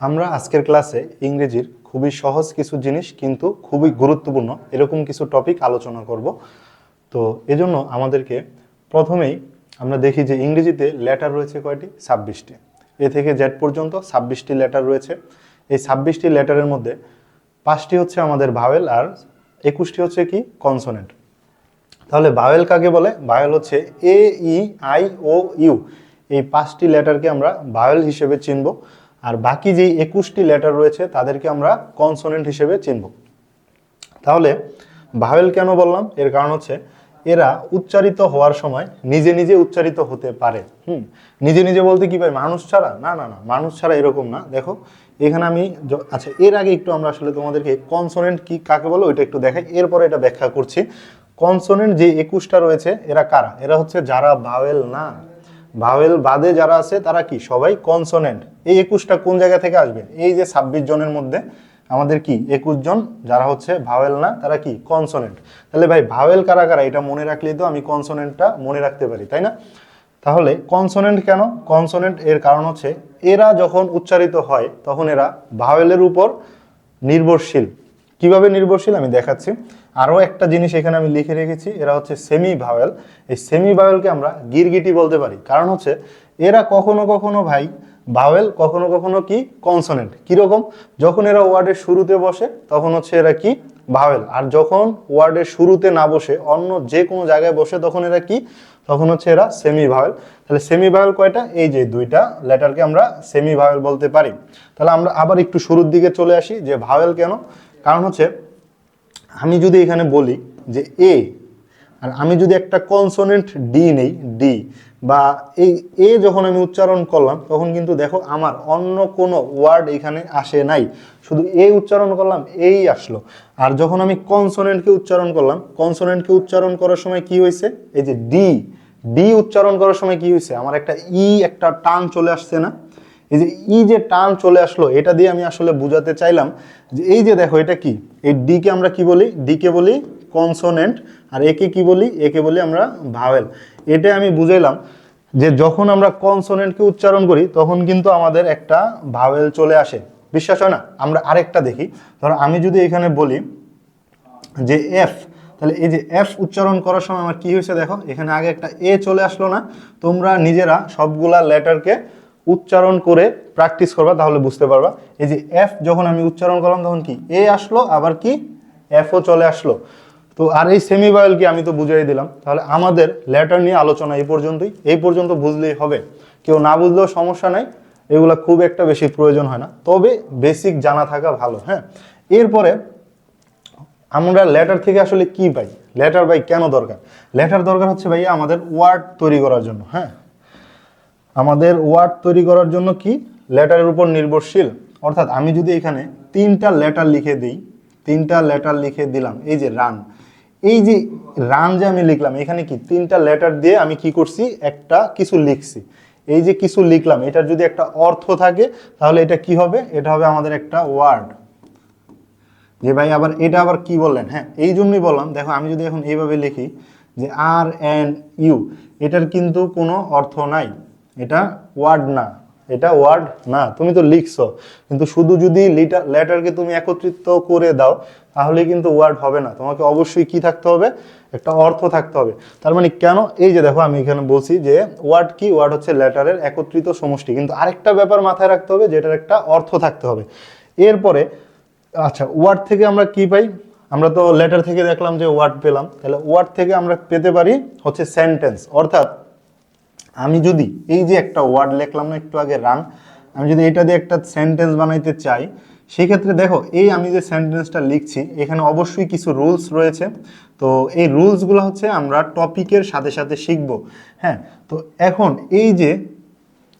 আমরা আজকের ক্লাসে ইংরেজির খুবই সহজ কিছু জিনিস কিন্তু খুবই গুরুত্বপূর্ণ এরকম কিছু টপিক আলোচনা করব। তো এজন্য আমাদেরকে প্রথমেই আমরা দেখি যে ইংরেজিতে লেটার রয়েছে কয়টি? ছাব্বিশটি। এ থেকে জেড পর্যন্ত ছাব্বিশটি লেটার রয়েছে। এই ছাব্বিশটি লেটারের মধ্যে পাঁচটি হচ্ছে আমাদের ভাওয়েল আর একুশটি হচ্ছে কি? কনসোনেন্ট তাহলে ভাওয়েল কাকে বলে? ভাওয়েল হচ্ছে এ ই আই ও ইউ এই পাঁচটি লেটারকে আমরা ভাওয়েল হিসেবে চিনব। আর বাকি যেই একুশটি লেটার রয়েছে, তাদেরকে আমরা কনসোনেন্ট হিসেবে চিনব। তাহলে ভাওয়েল কেন বললাম? এর কারণ হচ্ছে এরা উচ্চারিত হওয়ার সময় নিজে নিজে উচ্চারিত হতে পারে। হুম, নিজে নিজে বলতে কি ভাই মানুষ ছাড়া? না না না, মানুষ ছাড়া এরকম না। দেখো, এখানে আমি আচ্ছা এর আগে একটু আমরা আসলে তোমাদেরকে কনসোনেন্ট কি, কাকে বলো, ওইটা একটু দেখাই। এরপরে এটা ব্যাখ্যা করছি। কনসোনেন্ট যে একুশটা রয়েছে, এরা কারা? এরা হচ্ছে যারা ভাওয়েল না। ভাওয়েল বাদে যারা আছে, তারা কি? সবাই কনসোনেন্ট এই একুশটা কোন জায়গা থেকে আসবে? এই যে ছাব্বিশ জনের মধ্যে আমাদের কি? একুশ জন, যারা হচ্ছে ভাওয়েল না, তারা কি? কনসোনেন্ট তাহলে ভাই ভাওয়েল কারা কারা? এটা মনে রাখলেই তো আমি কনসোনেন্টটা মনে রাখতে পারি, তাই না? তাহলে কনসোনেন্ট কেন? কনসোনেন্ট এর কারণ হচ্ছে, এরা যখন উচ্চারিত হয়, তখন এরা ভাওয়েলের উপর নির্ভরশীল। কীভাবে নির্ভরশীল আমি দেখাচ্ছি। আরও একটা জিনিস এখানে আমি লিখে রেখেছি, এরা হচ্ছে সেমি ভাওয়েল এই সেমি ভাওয়েলকে আমরা গিরগিটি বলতে পারি। কারণ হচ্ছে এরা কখনো কখনো ভাই ভাওয়েল কখনো কখনো কি? কনসোনেন্ট কীরকম? যখন এরা ওয়ার্ডের শুরুতে বসে, তখন হচ্ছে এরা কি? ভাওয়েল আর যখন ওয়ার্ডের শুরুতে না বসে, অন্য যে কোনো জায়গায় বসে, তখন এরা কি? তখন হচ্ছে এরা সেমি ভাওয়েল তাহলে সেমি ভাওয়েল কয়টা? এই যে দুইটা লেটারকে আমরা সেমি ভাওয়েল বলতে পারি। তাহলে আমরা আবার একটু শুরুর দিকে চলে আসি, যে ভাওয়েল কেন? কারণ হচ্ছে, আমি যদি এখানে বলি যে এ আর আমি যদি একটা কনসোনেন্ট ডি নেই ডি বা এই এ যখন আমি উচ্চারণ করলাম, তখন কিন্তু দেখো আমার অন্য কোনো ওয়ার্ড এখানে আসে নাই। শুধু এ উচ্চারণ করলাম এই আসলো। আর যখন আমি কনসোনেন্টকে উচ্চারণ করলাম কনসোনেন্টকে উচ্চারণ করার সময় কি হয়েছে? এই যে ডি ডি উচ্চারণ করার সময় কি হয়েছে? আমার একটা ই একটা টান চলে আসছে না? এই যে ই যে টান চলে আসলো, এটা দিয়ে আমি আসলে বুঝাতে চাইলাম যে, এই যে দেখো, এটা কি? এই ডি কে আমরা কি বলি? ডি কে বলি কনসোনেন্ট আর একে কি বলি? একে বলি আমরা ভাওয়েল এটা আমি বুঝাইলাম যে, যখন আমরা কনসোনেন্টকে উচ্চারণ করি, তখন কিন্তু আমাদের একটা ভাওয়েল চলে আসে। বিশ্বাস হয় না? আমরা আরেকটা দেখি। ধরো, আমি যদি এখানে বলি যে এফ তাহলে এই যে এফ উচ্চারণ করার সময় আমার কি হয়েছে দেখো? এখানে আগে একটা এ চলে আসলো না। তোমরা নিজেরা সবগুলা লেটারকে উচ্চারণ করে প্র্যাকটিস করবা, তাহলে বুঝতে পারবা। এই যে এফ যখন আমি উচ্চারণ করলাম, তখন কি? এ আসলো, আবার কি? এফও চলে আসলো। তো আর এই সেমি ভাওয়েল কি আমি তো বুঝিয়ে দিলাম। তাহলে আমাদের লেটার নিয়ে আলোচনা এই পর্যন্তই। এই পর্যন্ত বুঝলেই হবে। কেউ না বুঝলেও সমস্যা নাই। এগুলা খুব একটা বেশি প্রয়োজন হয় না। তবে বেসিক জানা থাকা ভালো হ্যাঁ? এরপরে আমরা লেটার থেকে আসলে কি পাই? লেটার ভাই কেন দরকার? লেটার দরকার হচ্ছে ভাইয়া আমাদের ওয়ার্ড তৈরি করার জন্য হ্যাঁ? আমাদের ওয়ার্ড তৈরি করার জন্য কি? লেটারের উপর নির্ভরশীল। অর্থাৎ আমি যদি এখানে তিনটা লেটার লিখে দিই, তিনটা লেটার লিখে দিলাম, এই যে রান। এই যে রান যে আমি লিখলাম, এখানে কি? তিনটা লেটার দিয়ে আমি কি করছি? একটা কিছু লিখছি। এই যে কিছু লিখলাম, এটার যদি একটা অর্থ থাকে, তাহলে এটা কি হবে? এটা হবে আমাদের একটা ওয়ার্ড। যে ভাই আবার এটা আবার কি বললেন? হ্যাঁ এই জন্যই বললাম, দেখো আমি যদি এখন এইভাবে লিখি যে আর এন ইউ, এটার কিন্তু কোনো অর্থ নাই। এটা ওয়ার্ড না, এটা ওয়ার্ড না, তুমি তো লিখছো। কিন্তু শুধু যদি লিটার লেটারকে তুমি একত্রিত করে দাও, তাহলে কিন্তু ওয়ার্ড হবে না। তোমাকে অবশ্যই কি থাকতে হবে? একটা অর্থ থাকতে হবে। তার মানে কেন? এই যে দেখো, আমি এখানে বলছি যে ওয়ার্ড কি? ওয়ার্ড হচ্ছে লেটারের একত্রিত সমষ্টি। কিন্তু আরেকটা ব্যাপার মাথায় রাখতে হবে, যেটার একটা অর্থ থাকতে হবে। এরপরে আচ্ছা ওয়ার্ড থেকে আমরা কি পাই? আমরা তো লেটার থেকে দেখলাম যে ওয়ার্ড পেলাম। তাহলে ওয়ার্ড থেকে আমরা পেতে পারি হচ্ছে সেন্টেন্স অর্থাৎ আমি যদি এই যে একটা ওয়ার্ড লিখলাম না, একটু আগে রান আমি যদি এটা দিয়ে একটা সেন্টেন্স বানাইতে চাই, সেক্ষেত্রে দেখো, এই আমি যে সেন্টেন্সটা লিখছি, এখানে অবশ্যই কিছু রুলস রয়েছে। তো এই রুলসগুলো হচ্ছে আমরা টপিকের সাথে সাথে শিখব। হ্যাঁ তো এখন এই যে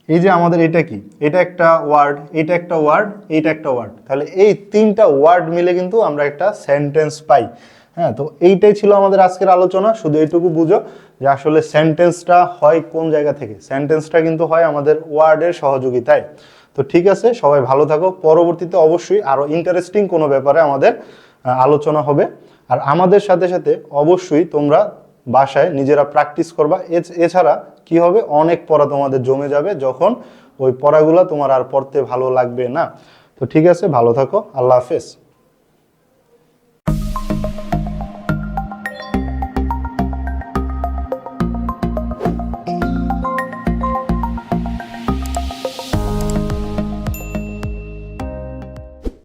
এই যে আমাদের এটা কি? এটা একটা ওয়ার্ড এটা একটা ওয়ার্ড এইটা একটা ওয়ার্ড তাহলে এই তিনটা ওয়ার্ড মিলে কিন্তু আমরা একটা সেন্টেন্স পাই। হ্যাঁ তো এইটাই ছিল আমাদের আজকের আলোচনা। শুধু এইটুকু বুঝো যে আসলে সেন্টেন্সটা হয় কোন জায়গা থেকে? সেন্টেন্সটা কিন্তু হয় আমাদের ওয়ার্ডের সহযোগিতায়। তো ঠিক আছে, সবাই ভালো থাকো। পরবর্তীতে অবশ্যই আরও ইন্টারেস্টিং কোনো ব্যাপারে আমাদের আলোচনা হবে। আর আমাদের সাথে সাথে অবশ্যই তোমরা বাসায় নিজেরা প্র্যাকটিস করবা। এছ- এছাড়া কি হবে? অনেক পড়া তোমাদের জমে যাবে যখন ওই পড়াগুলো তোমার আর পড়তে ভালো লাগবে না। তো ঠিক আছে, ভালো থাকো। আল্লাহ হাফেজ।